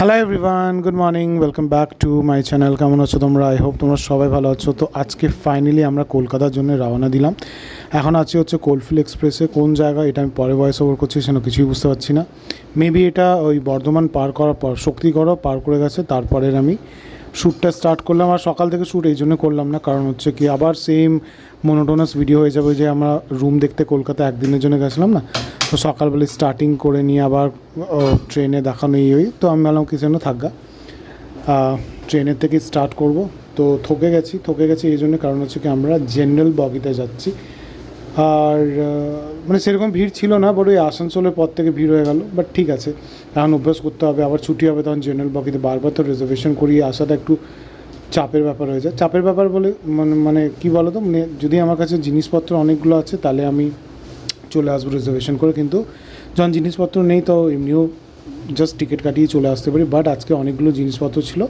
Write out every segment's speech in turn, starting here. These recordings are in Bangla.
Hello everyone good morning welcome back to my channel কেমন আছো তোমরা? আই হোপ তোমরা সবাই ভালো আছো। তো আজকে ফাইনালি আমরা কলকাতার জন্য রওনা দিলাম। এখন আছি হচ্ছে কোলফিল এক্সপ্রেসে কোন জায়গা? এটা আমি পরে ভয়েস ওভার করছি সেটা কিছুই বুঝতে পারছি না। মেবি এটা ওই বর্ধমান পার করার পর, শক্তিগড়ও পার করে গেছে, তারপরের আমি শ্যুটটা স্টার্ট করলাম আর সকাল থেকে শ্যুট এই জন্য করলাম না। কারণ হচ্ছে কি আবার সেম মনোটোনাস ভিডিও হয়ে যাবে যে আমরা রুম দেখতে কলকাতা একদিনের জন্য গেছিলাম না? তো সকালবেলা স্টার্টিং করে নিয়ে আবার ট্রেনে দেখানো এই ওই। তো আমি বললাম কিছু না থাকগা? ট্রেনের থেকে স্টার্ট করব। তো থকে গেছি থকে গেছি এই জন্য। কারণ হচ্ছে কি আমরা জেনারেল বগিতে যাচ্ছি। আর মানে সেরকম ভিড় ছিল না বড় ওই আসানসোলের পর থেকে ভিড় হয়ে গেল। বাট ঠিক আছে। এখন অভ্যাস করতে হবে, আবার ছুটি হবে তখন জেনারেল বগিতে বারবার তো রিজার্ভেশন করিয়ে আসাটা একটু চাপের ব্যাপার হয়ে যায়। চাপের ব্যাপার বলে মানে মানে কী বলো তো মানে যদি আমার কাছে জিনিসপত্র অনেকগুলো আছে, তাহলে আমি চলে আসব রিজার্ভেশন করে। কিন্তু যখন জিনিসপত্র নেই, তো এমনিও জাস্ট টিকিট কাটিয়ে চলে আসতে পারি। বাট আজকে অনেকগুলো জিনিসপত্র ছিল।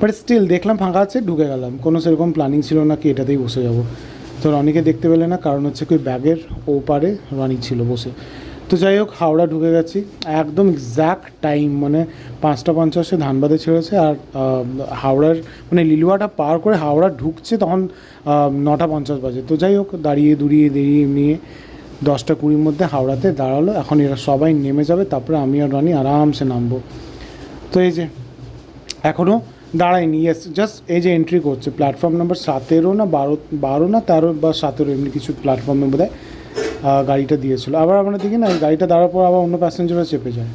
বাট স্টিল দেখলাম ফাঁকা আছে, ঢুকে গেলাম। কোনো সেরকম প্ল্যানিং ছিল না কি এটাতেই বসে যাব। তো রনিকে দেখতে পেলে না, কারণ হচ্ছে কি ব্যাগের ও পারে রনি ছিল বসে। তো যাই হোক, হাওড়া ঢুকে গেছি। একদম এক্স্যাক্ট টাইম মানে পাঁচটা পঞ্চাশে ধানবাদে ছেড়েছে আর হাওড়ার মানে লিলুয়াটা পার করে হাওড়া ঢুকছে তখন নটা পঞ্চাশ বাজে। তো যাই হোক, দাঁড়িয়ে দুড়িয়ে দেরিয়ে নিয়ে দশটা কুড়ির মধ্যে হাওড়াতে দাঁড়াল। এখন এরা সবাই নেমে যাবে, তারপরে আমি আর রনি আরামসে নামবো। তো এই যে এখনও দাঁড়ায়নি। ইয়েস জাস্ট এই যে এন্ট্রি করছে প্ল্যাটফর্ম নাম্বার সতেরো না বারো বারো না তেরো বা সতেরো, এমনি কিছু প্ল্যাটফর্মে বোধ হয় গাড়িটা দিয়েছিল। আবার আমরা দেখি না গাড়িটা দাঁড়ার পর আবার অন্য প্যাসেঞ্জাররা চেপে যায়।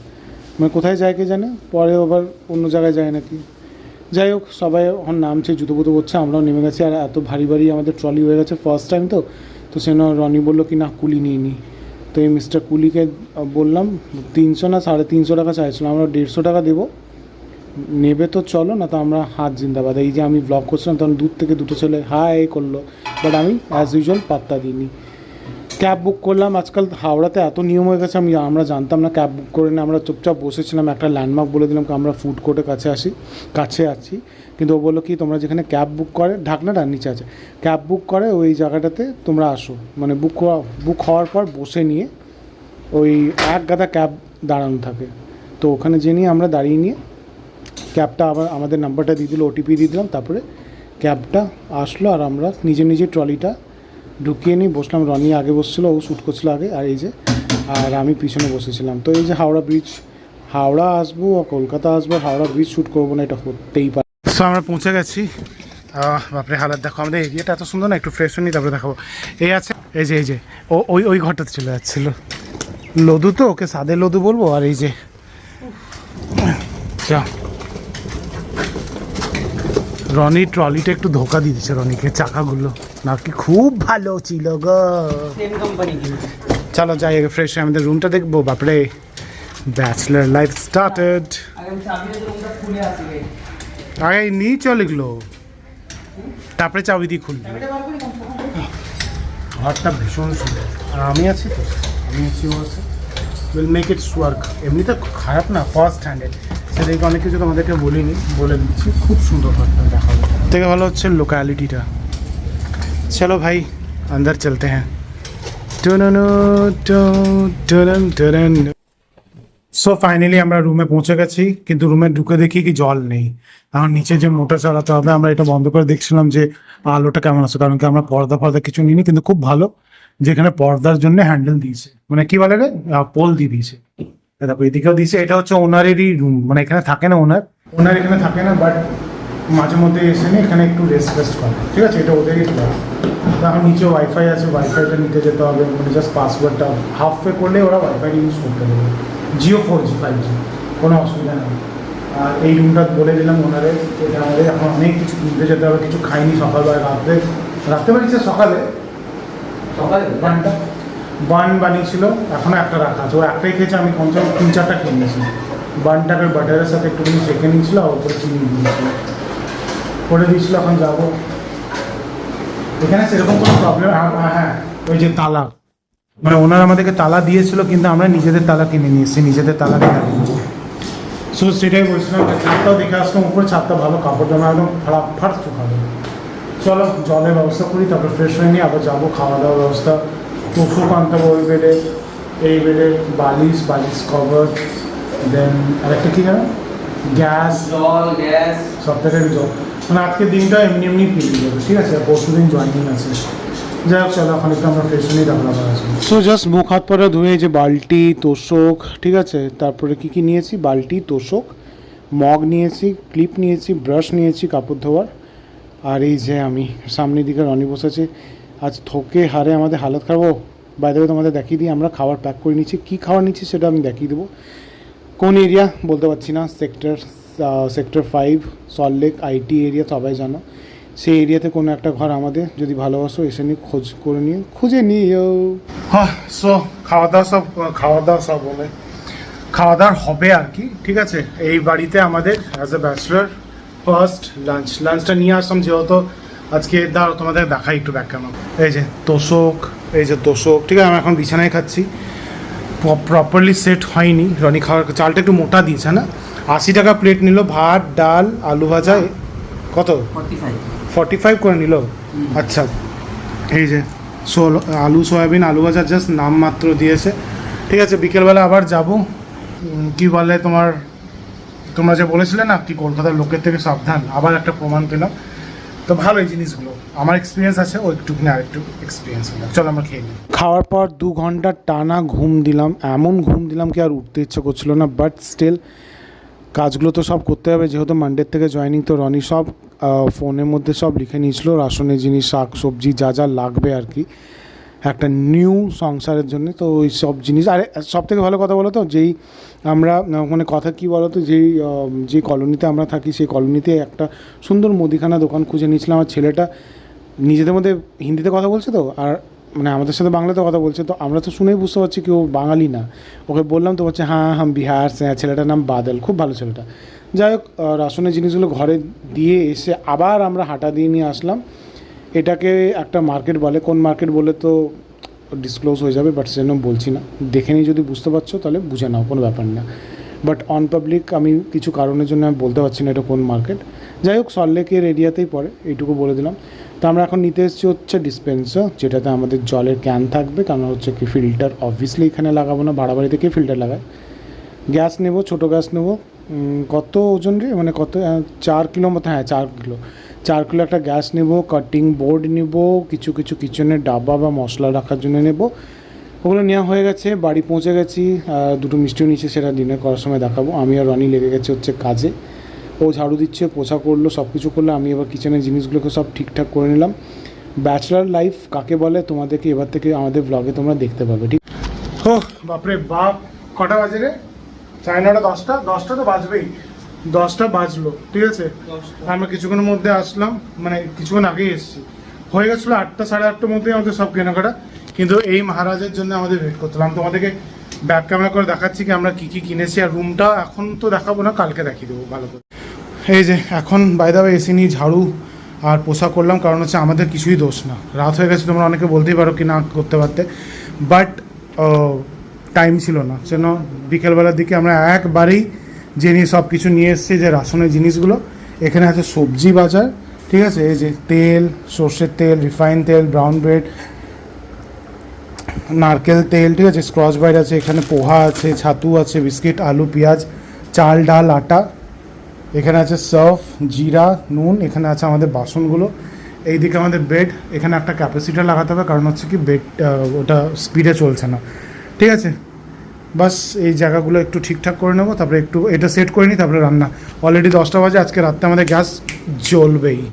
মানে কোথায় যায় কে জানে? পরে আবার অন্য জায়গায় যায় নাকি? যাই হোক, সবাই এখন নামছে, জুতো পুতো করছে আমরাও নেমে গেছি। আর এত ভারী ভারী আমাদের ট্রলি হয়ে গেছে ফার্স্ট টাইম তো। তো সেজন্য রনি বলল কি, না, কুলি নিয়ে নিই তো এই মিস্টার কুলিকে বললাম, তিনশো না সাড়ে তিনশো টাকা চাইছিলাম আমরা দেড়শো টাকা দেবো। নেবে তো চলো, না তো আমরা হাত জিন্দাবাদ। এই যে আমি ব্লগ করছিলাম, তখন দূর থেকে দুটো ছেলে হাই করল বাট আমি অ্যাজ ইউজুয়াল পাত্তা দিইনি। ক্যাব বুক করলাম। আজকাল হাওড়াতে এত নিয়ম হয়ে গেছে, আমি আমরা জানতাম না ক্যাব বুক করে না আমরা চুপচাপ বসেছিলাম। একটা ল্যান্ডমার্ক বলে দিলাম, আমরা ফুড কোর্টের কাছে আসি, কাছে আছি। কিন্তু ও বলল, কি তোমরা যেখানে ক্যাব বুক করে, ঢাকনাটা নিচে আছে। ক্যাব বুক করে ওই জায়গাটাতে তোমরা আসো। মানে বুক বুক হওয়ার পর বসে নিয়ে ওই এক গাদা ক্যাব দাঁড়ানো থাকে। তো ওখানে যে নিয়ে আমরা দাঁড়িয়ে নিয়ে ক্যাবটা আবার আমাদের নাম্বারটা দিয়ে দিল ওটিপি দিয়ে দিলাম। তারপরে ক্যাবটা আসলো আর আমরা নিজে নিজে ট্রলিটা ঢুকিয়ে নিই, বসলাম, রনি আগে বসছিলো, ও শ্যুট করছিল আগে, আর এই যে, আর আমি পিছনে বসেছিলাম। তো এই যে হাওড়া ব্রিজ হাওড়া আসব আর কলকাতা আসব, হাওড়া ব্রিজ শ্যুট করব না, এটা হতেই পারে। সো আমরা পৌঁছে গেছি। বাপরে হালাত দেখো, আমাদের এরিয়াটা এত সুন্দর না, একটু ফ্রেশ হয়নি তারপরে দেখাবো। এই আছে, এই যে এই যে, ও, ওই ওই ঘরটাতে চলে যাচ্ছিল। লদু তো, ওকে সাদে লদু বলব, আর এই যে, যা। রনি ট্রলিটা একটু ধোকা দিয়ে দিচ্ছে রনিকে, চাকাগুলো। নাকি খুব ভালো ছিল গো। চলো যাই আগে ফ্রেশ আমাদের রুমটা দেখব বাপরে। ব্যাচলার লাইফ স্টার্টেড আগে নিয়ে চলে গেলো তারপরে চাবি দিয়ে খুলবো। ঘরটা ভীষণ সুন্দর। আর আমি আছি তো আমি আছি ও আছে। উইল মেক ইটস ওয়ার্ক এমনিতে খারাপ না ফার্স্ট হ্যান্ডেড সেদিকে অনেক কিছু তোমাদেরকে বলিনি বলে দিচ্ছি। খুব সুন্দর ঘরটা দেখাবো। থেকে ভালো হচ্ছে লোকালিটিটা চলো ভাই अंदर चलते हैं সো ফাইনালি আমরা রুমে পৌঁছে গেছি কিন্তু রুমে ঢুকে দেখি কি জল নেই এখন নিচে যে মোটর চালাতে হবে আমরা এটা বন্ধ করে দেখছিলাম যে আলোটা কেমন আছে কারণ কি আমরা পর্দা ফর্দা কিছু নিইনি কিন্তু খুব ভালো যেখানে পর্দার জন্য হ্যান্ডেল দিয়েছে মানে কি বলে রে পোল দিয়ে দিয়েছে এই দেখো এদিকেও দিয়েছে এটা হচ্ছে ওনারেরই রুম মানে এখানে থাকে না ওনার ওনার এখানে থাকে না বাট মাঝে মধ্যে এসে নিয়ে এখানে একটু রেস্ট রেস্ট করে। ঠিক আছে? এটা ওদেরই তো এখন নিচে ওয়াইফাই আছে ওয়াইফাইটা নিতে যেতে হবে মানে জাস্ট পাসওয়ার্ডটা হাফ পে করলে ওরা ওয়াইফাই ইউজ করতে দেবে Jio four G five G কোনো অসুবিধা নেই। আর এই রুমটা বলে দিলাম ওনারে এটা আমাদের এখন অনেক কিছু কিনতে যেতে হবে। কিছু খাইনি সকালবেলা রাত্রে। রাত্রে বানিয়েছে সকালে। সকালে? বানটা? বান বানিয়েছিল এখনও একটা রাখা আছে। ও একটাই খেয়েছে আমি কমসে কম তিন চারটা খেয়ে নিয়েছি বানটাকে বাটারের সাথে একটুখানি সেঁকে নিয়েছিল আর ওপরে চিনি দিয়েছিল। করে দিয়েছিল, এখন যাব। এখানে সেরকম কোনো প্রবলেম হ্যাঁ ওই যে তালা। মানে ওনার আমাদেরকে তালা দিয়েছিল, কিন্তু আমরা নিজেদের তালা কিনে নিয়ে এসেছি, নিজেদের তালা কিনে নিয়েছি সো সেটাই বলছিলাম ছাদটাও দেখে আসলাম, উপরে ছাদটা ভালো, কাপড় জামা একদম ফাড়া ফাট শুকাবে চলো, জলের ব্যবস্থা করি, তারপর ফ্রেশ হয়ে নিয়ে আবার যাব খাওয়া দাওয়ার ব্যবস্থা। টুফুক আনতে হবে ওই বেডে, এই বেডে, বালিশ বালিশ কভার দেন আরেকটা কী জানো? গ্যাস জল গ্যাস। সব থেকে জব মানে আজকের দিনটা এমনি এমনি পেরিয়ে যাবে ঠিক আছে? পরশু দিন জয়েনিং আছে। যাই হোক চলো এখন একটু আমরা ফ্রেশ নিয়ে দেখা আসব। সো জাস্ট মুখ হাত পরে ধুয়ে যে বালতি তোষক ঠিক আছে? তারপরে কি কি নিয়েছি? বালতি তোষক মগ নিয়েছি ক্লিপ নিয়েছি ব্রাশ নিয়েছি কাপড় ধোয়ার। আর এই যে আমি সামনের দিকে রনি বসেছে। আজ থোকে হারে আমাদের হালত খারাপ বাইরে তোমাদের দেখিয়ে দিই আমরা খাবার প্যাক করে নিচ্ছি। কী খাবার নিচ্ছি সেটা আমি দেখিয়ে দেবো। কোন এরিয়া বলতে পারছি না। Sector sector five Salt Lake IT area সবাই জানো। সেই এরিয়াতে কোনো একটা ঘর আমাদের। যদি ভালোবাসো, এসে নিয়ে খোঁজ করে নিয়ে, খুঁজে নিও হ্যাঁ সো খাওয়া দাওয়া সব খাওয়া দাওয়া সব বলে। খাওয়া দাওয়ার হবে আর কি, ঠিক আছে? এই বাড়িতে আমাদের as a bachelor first lunch লাঞ্চটা নিয়ে আসলাম, যেহেতু আজকে দাঁড়ো তোমাদের দেখাই একটু কেন এই যে তোষক, এই যে তোষক, ঠিক আছে? আমি এখন বিছানায় খাচ্ছি। প্রপারলি সেট হয়নি। রনি খাওয়ার চালটা একটু মোটা দিয়েছে না? আশি টাকা প্লেট নিল ভাত ডাল আলু ভাজা কত? ফর্টি ফাইভ করে নিল? আচ্ছা এই যে সোল আলু সয়াবিন আলু ভাজা জাস্ট নাম মাত্র দিয়েছে। ঠিক আছে বিকেলবেলা আবার যাব। কি বলে তোমার তোমরা যে বলেছিলে না কি কলকাতার লোকের থেকে সাবধান আবার একটা প্রমাণ পেলাম। তো ভালো এই জিনিসগুলো। আমার এক্সপিরিয়েন্স আছে, ও একটু না একটু এক্সপিরিয়েন্স হলো। চলো আমরা খেয়ে নিই। খাওয়ার পর দু ঘণ্টা টানা ঘুম দিলাম। এমন ঘুম দিলাম কি আর উঠতে ইচ্ছে করছিল না বাট স্টিল কাজগুলো তো সব করতে হবে। যেহেতু মানডের থেকে জয়নিং তো রনি সব ফোনের মধ্যে সব লিখে নিয়েছিল। রাসনের জিনিস, শাক, সবজি যা যা লাগবে আর কি। একটা নিউ সংসারের জন্য তো ওই সব জিনিস। আরে সব থেকে ভালো কথা বলো তো যেই আমরা মানে কথা কি বলো তো যেই যে কলোনিতে আমরা থাকি সেই কলোনিতে একটা সুন্দর মুদিখানা দোকান খুঁজে নিয়েছিলাম। আমার ছেলেটা নিজেদের মধ্যে হিন্দিতে কথা বলছে তো আর মানে আমাদের সাথে বাংলাতে কথা বলছে। তো আমরা তো শুনেই বুঝতে পারছি কি ও বাঙালি না। ওকে বললাম তো বলছে হ্যাঁ হাম বিহার হ্যাঁ, ছেলেটার নাম বাদল। খুব ভালো ছেলেটা। যাই হোক আহ, রাশনের জিনিসগুলো ঘরে দিয়ে এসে আবার আমরা হাঁটা দিয়ে নিয়ে আসলাম। এটাকে একটা মার্কেট বলে, কোন মার্কেট বলে তো ডিসক্লোজ হয়ে যাবে বাট সেজন্য বলছি না। দেখে নিয়ে যদি বুঝতে পারছ, তাহলে বুঝে নাও, কোনো ব্যাপার না। বাট অন পাবলিক আমি কিছু কারণের জন্য আমি বলতে পারছি না এটা কোন মার্কেট যাই হোক সল্টলেকের এরিয়াতেই পড়ে, এইটুকু বলে দিলাম। তো আমরা এখন নিতে এসেছি হচ্ছে ডিসপেন্সার যেটাতে আমাদের জলের ক্যান থাকবে, কারণ হচ্ছে কি ফিল্টার অবভিয়াসলি এখানে লাগাবো না ভাড়া বাড়িতে কে ফিল্টার লাগায়। গ্যাস নেব, ছোটো গ্যাস নেব কত ওজন রে? মানে কত চার কিলো মতো হ্যাঁ চার কিলো। চার কিলো একটা গ্যাস নেব কাটিং বোর্ড নেব, কিছু কিছু কিচেনের ডাব্বা বা মশলা রাখার জন্য নেব। ওগুলো নেওয়া হয়ে গেছে, বাড়ি পৌঁছে গেছি দুটো মিষ্টিও নিচ্ছে সেটা ডিনার করার সময় দেখাবো। আমি আর রনি লেগে গেছে হচ্ছে কাজে। ও ঝাড়ু দিচ্ছে, পোছা করল সব কিছু করল, আমি এবার কিচেনের জিনিসগুলোকে সব ঠিকঠাক করে নিলাম। ব্যাচলার লাইফ কাকে বলে, তোমাদেরকে এবার থেকে আমাদের ব্লগে তোমরা দেখতে পাবে, ঠিক? ও বাপরে বাপ, কটা বাজে রে? সাড়ে নটা দশটা? দশটা তো বাজবেই। দশটা বাজলো ঠিক আছে? আমরা কিছুক্ষণের মধ্যে আসলাম মানে কিছুক্ষণ আগেই এসেছি। হয়ে গেছিল আটটা সাড়ে আটটার মধ্যেই আমাদের সব কেনাকাটা। কিন্তু এই মহারাজের জন্য আমাদের ওয়েট করতে। আমি তোমাদেরকে ব্যাক ক্যামেরা করে দেখাচ্ছি কি আমরা কী কী কিনেছি আর রুমটা এখন তো দেখাবো না কালকে দেখিয়ে দেবো ভালো করে। এই যে এখন বাইদাবে এসে নিয়ে ঝাড়ু আর পোশাক করলাম কারণ হচ্ছে আমাদের কিছুই দোষ না। রাত হয়ে গেছে তোমরা অনেকে বলতেই পারো কি না করতে পারতে। বাট টাইম ছিল না। যেন বিকেলবেলার দিকে আমরা একবারেই যে নিয়ে সব কিছু নিয়ে এসেছি, যে রাশনের জিনিসগুলো, এখানে আছে সবজি বাজার, ঠিক আছে? এই যে তেল, সর্ষের তেল, রিফাইন তেল, ব্রাউন ব্রেড, নারকেল তেল, ঠিক আছে? স্ক্রচ বাইট আছে, এখানে পোহা আছে, ছাতু আছে, বিস্কিট, আলু, পেঁয়াজ, চাল, ডাল, আটা। এখানে আছে সার্ফ, জিরা, নুন, এখানে আছে আমাদের বাসনগুলো। এইদিকে আমাদের বেড, এখানে একটা ক্যাপাসিটার লাগাতে হবে, কারণ হচ্ছে কি বেড ওটা স্পিডে চলছে না। ঠিক আছে? বাস এই জায়গাগুলো একটু ঠিকঠাক করে নেব, তারপরে একটু এটা সেট করে নিই, তারপরে রান্না। অলরেডি দশটা বাজে, আজকে রাত্রে আমাদের গ্যাস জ্বলবেই।